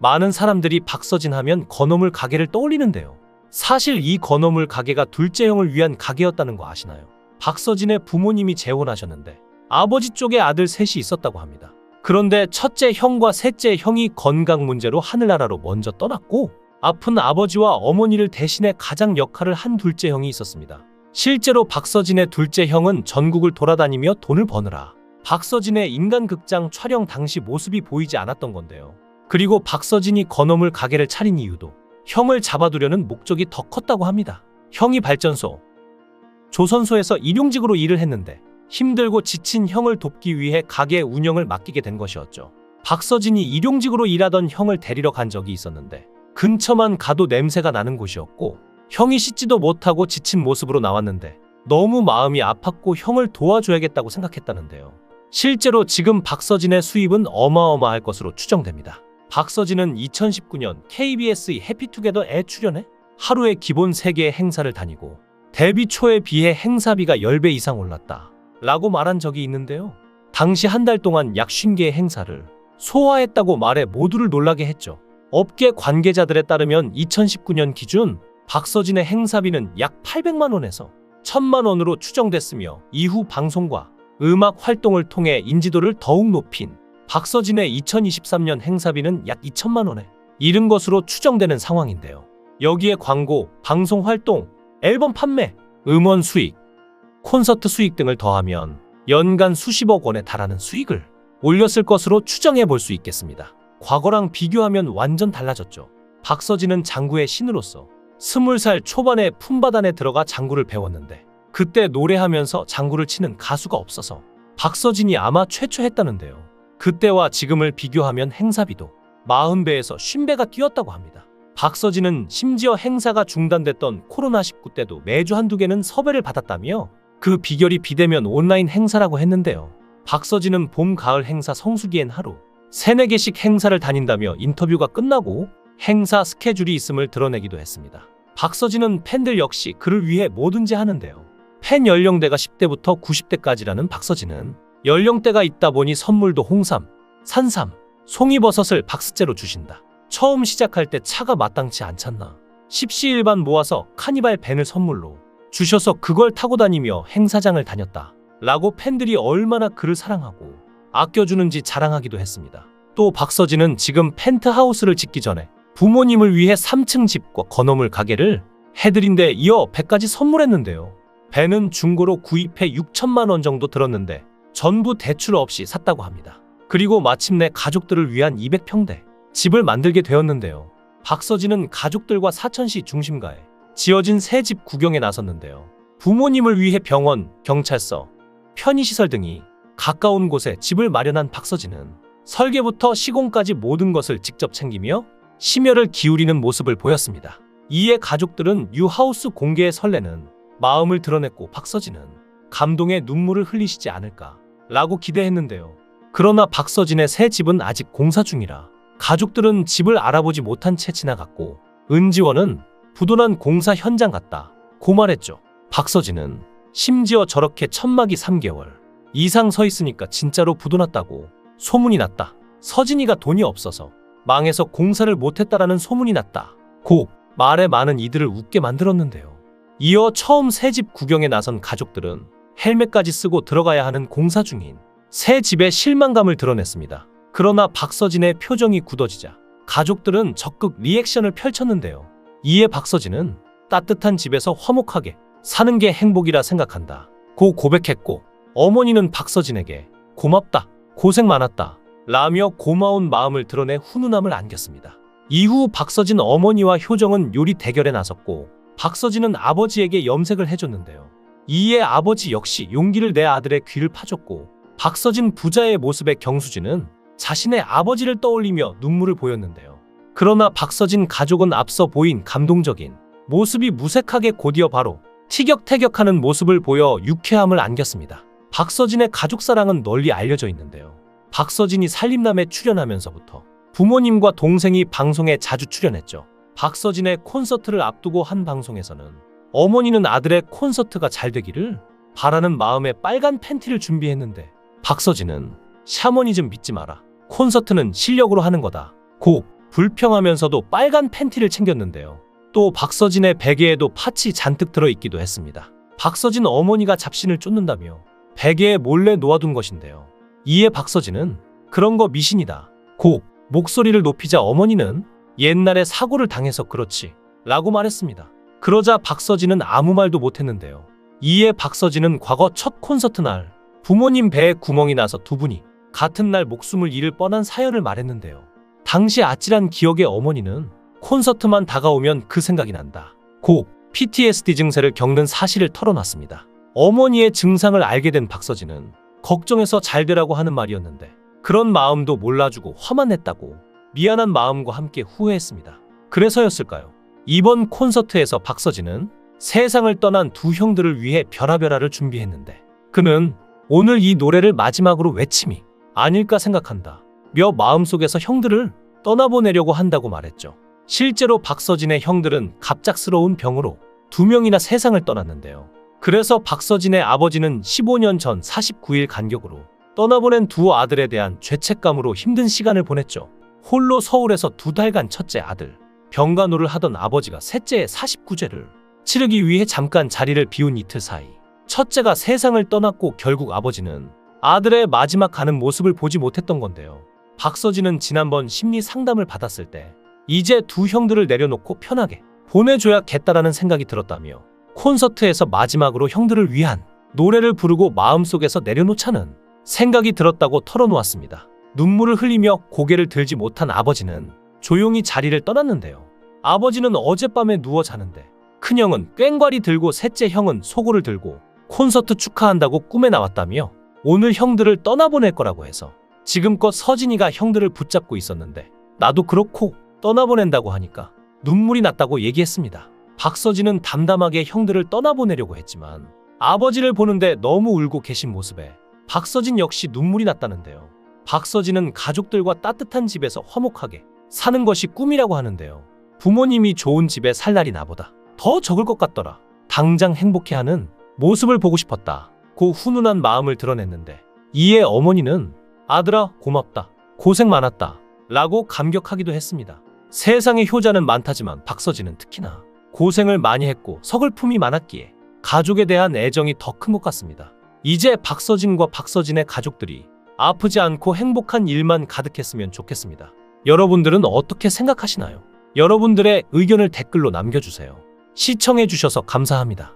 많은 사람들이 박서진 하면 건어물 가게를 떠올리는데요. 사실 이 건어물 가게가 둘째 형을 위한 가게였다는 거 아시나요? 박서진의 부모님이 재혼하셨는데 아버지 쪽에 아들 셋이 있었다고 합니다. 그런데 첫째 형과 셋째 형이 건강 문제로 하늘나라로 먼저 떠났고 아픈 아버지와 어머니를 대신해 가장 역할을 한 둘째 형이 있었습니다. 실제로 박서진의 둘째 형은 전국을 돌아다니며 돈을 버느라 박서진의 인간극장 촬영 당시 모습이 보이지 않았던 건데요. 그리고 박서진이 건어물 가게를 차린 이유도 형을 잡아두려는 목적이 더 컸다고 합니다. 형이 발전소, 조선소에서 일용직으로 일을 했는데 힘들고 지친 형을 돕기 위해 가게 운영을 맡기게 된 것이었죠. 박서진이 일용직으로 일하던 형을 데리러 간 적이 있었는데 근처만 가도 냄새가 나는 곳이었고 형이 씻지도 못하고 지친 모습으로 나왔는데 너무 마음이 아팠고 형을 도와줘야겠다고 생각했다는데요. 실제로 지금 박서진의 수입은 어마어마할 것으로 추정됩니다. 박서진은 2019년 KBS의 해피투게더에 출연해 하루에 기본 3개의 행사를 다니고 데뷔 초에 비해 행사비가 10배 이상 올랐다. 라고 말한 적이 있는데요. 당시 한 달 동안 약 50개의 행사를 소화했다고 말해 모두를 놀라게 했죠. 업계 관계자들에 따르면 2019년 기준 박서진의 행사비는 약 800만 원에서 1000만 원으로 추정됐으며 이후 방송과 음악 활동을 통해 인지도를 더욱 높인 박서진의 2023년 행사비는 약 2천만 원에 이른 것으로 추정되는 상황인데요. 여기에 광고, 방송 활동, 앨범 판매, 음원 수익, 콘서트 수익 등을 더하면 연간 수십억 원에 달하는 수익을 올렸을 것으로 추정해 볼 수 있겠습니다. 과거랑 비교하면 완전 달라졌죠. 박서진은 장구의 신으로서 스물 살 초반에 품바단에 들어가 장구를 배웠는데 그때 노래하면서 장구를 치는 가수가 없어서 박서진이 아마 최초 했다는데요. 그때와 지금을 비교하면 행사비도 40배에서 50배가 뛰었다고 합니다. 박서진은 심지어 행사가 중단됐던 코로나19 때도 매주 한두 개는 섭외를 받았다며 그 비결이 비대면 온라인 행사라고 했는데요. 박서진은 봄, 가을 행사 성수기엔 하루 세네 개씩 행사를 다닌다며 인터뷰가 끝나고 행사 스케줄이 있음을 드러내기도 했습니다. 박서진은 팬들 역시 그를 위해 뭐든지 하는데요. 팬 연령대가 10대부터 90대까지라는 박서진은 연령대가 있다 보니 선물도 홍삼, 산삼, 송이버섯을 박스째로 주신다. 처음 시작할 때 차가 마땅치 않잖나. 십시일반 모아서 카니발 밴을 선물로 주셔서 그걸 타고 다니며 행사장을 다녔다. 라고 팬들이 얼마나 그를 사랑하고 아껴주는지 자랑하기도 했습니다. 또 박서진은 지금 펜트하우스를 짓기 전에 부모님을 위해 3층 집과 건어물 가게를 해드린 데 이어 배까지 선물했는데요. 배는 중고로 구입해 6천만 원 정도 들었는데 전부 대출 없이 샀다고 합니다. 그리고 마침내 가족들을 위한 200평대 집을 만들게 되었는데요. 박서진은 가족들과 사천시 중심가에 지어진 새 집 구경에 나섰는데요. 부모님을 위해 병원, 경찰서, 편의시설 등이 가까운 곳에 집을 마련한 박서진은 설계부터 시공까지 모든 것을 직접 챙기며 심혈을 기울이는 모습을 보였습니다. 이에 가족들은 뉴하우스 공개에 설레는 마음을 드러냈고 박서진은 감동의 눈물을 흘리시지 않을까 라고 기대했는데요. 그러나 박서진의 새 집은 아직 공사 중이라 가족들은 집을 알아보지 못한 채 지나갔고 은지원은 부도난 공사 현장 같다 고 말했죠. 박서진은 심지어 저렇게 천막이 3개월 이상 서 있으니까 진짜로 부도났다고 소문이 났다. 서진이가 돈이 없어서 망해서 공사를 못했다라는 소문이 났다. 고 말에 많은 이들을 웃게 만들었는데요. 이어 처음 새 집 구경에 나선 가족들은 헬멧까지 쓰고 들어가야 하는 공사 중인 새 집의 실망감을 드러냈습니다. 그러나 박서진의 표정이 굳어지자 가족들은 적극 리액션을 펼쳤는데요. 이에 박서진은 따뜻한 집에서 화목하게 사는 게 행복이라 생각한다. 고 고백했고 어머니는 박서진에게 고맙다, 고생 많았다, 라며 고마운 마음을 드러내 훈훈함을 안겼습니다. 이후 박서진 어머니와 효정은 요리 대결에 나섰고 박서진은 아버지에게 염색을 해줬는데요. 이에 아버지 역시 용기를 내 아들의 귀를 파줬고 박서진 부자의 모습에 경수진은 자신의 아버지를 떠올리며 눈물을 보였는데요. 그러나 박서진 가족은 앞서 보인 감동적인 모습이 무색하게 곧이어 바로 티격태격하는 모습을 보여 유쾌함을 안겼습니다. 박서진의 가족 사랑은 널리 알려져 있는데요. 박서진이 살림남에 출연하면서부터 부모님과 동생이 방송에 자주 출연했죠. 박서진의 콘서트를 앞두고 한 방송에서는 어머니는 아들의 콘서트가 잘 되기를 바라는 마음에 빨간 팬티를 준비했는데 박서진은 샤머니즘 믿지 마라. 콘서트는 실력으로 하는 거다. 고 불평하면서도 빨간 팬티를 챙겼는데요. 또 박서진의 베개에도 팥이 잔뜩 들어있기도 했습니다. 박서진 어머니가 잡신을 쫓는다며 베개에 몰래 놓아둔 것인데요. 이에 박서진은 그런 거 미신이다. 고 목소리를 높이자 어머니는 옛날에 사고를 당해서 그렇지 라고 말했습니다. 그러자 박서진은 아무 말도 못했는데요. 이에 박서진은 과거 첫 콘서트 날 부모님 배에 구멍이 나서 두 분이 같은 날 목숨을 잃을 뻔한 사연을 말했는데요. 당시 아찔한 기억의 어머니는 콘서트만 다가오면 그 생각이 난다. 고 PTSD 증세를 겪는 사실을 털어놨습니다. 어머니의 증상을 알게 된 박서진은 걱정해서 잘 되라고 하는 말이었는데 그런 마음도 몰라주고 화만 냈다고 미안한 마음과 함께 후회했습니다. 그래서였을까요? 이번 콘서트에서 박서진은 세상을 떠난 두 형들을 위해 별아별아를 준비했는데 그는 오늘 이 노래를 마지막으로 외침이 아닐까 생각한다. 며 마음속에서 형들을 떠나보내려고 한다고 말했죠. 실제로 박서진의 형들은 갑작스러운 병으로 두 명이나 세상을 떠났는데요. 그래서 박서진의 아버지는 15년 전 49일 간격으로 떠나보낸 두 아들에 대한 죄책감으로 힘든 시간을 보냈죠. 홀로 서울에서 두 달간 첫째 아들, 병간호를 하던 아버지가 셋째의 49제를 치르기 위해 잠깐 자리를 비운 이틀 사이 첫째가 세상을 떠났고 결국 아버지는 아들의 마지막 가는 모습을 보지 못했던 건데요. 박서진은 지난번 심리 상담을 받았을 때 이제 두 형들을 내려놓고 편하게 보내줘야겠다라는 생각이 들었다며 콘서트에서 마지막으로 형들을 위한 노래를 부르고 마음속에서 내려놓자는 생각이 들었다고 털어놓았습니다. 눈물을 흘리며 고개를 들지 못한 아버지는 조용히 자리를 떠났는데요. 아버지는 어젯밤에 누워 자는데 큰형은 꽹과리 들고 셋째 형은 소고를 들고 콘서트 축하한다고 꿈에 나왔다며 오늘 형들을 떠나보낼 거라고 해서 지금껏 서진이가 형들을 붙잡고 있었는데 나도 그렇고 떠나보낸다고 하니까 눈물이 났다고 얘기했습니다. 박서진은 담담하게 형들을 떠나보내려고 했지만 아버지를 보는데 너무 울고 계신 모습에 박서진 역시 눈물이 났다는데요. 박서진은 가족들과 따뜻한 집에서 화목하게 사는 것이 꿈이라고 하는데요. 부모님이 좋은 집에 살 날이 나보다 더 적을 것 같더라. 당장 행복해하는 모습을 보고 싶었다. 고 훈훈한 마음을 드러냈는데 이에 어머니는 아들아 고맙다. 고생 많았다. 라고 감격하기도 했습니다. 세상에 효자는 많다지만 박서진은 특히나 고생을 많이 했고 서글픔이 많았기에 가족에 대한 애정이 더 큰 것 같습니다. 이제 박서진과 박서진의 가족들이 아프지 않고 행복한 일만 가득했으면 좋겠습니다. 여러분들은 어떻게 생각하시나요? 여러분들의 의견을 댓글로 남겨주세요. 시청해주셔서 감사합니다.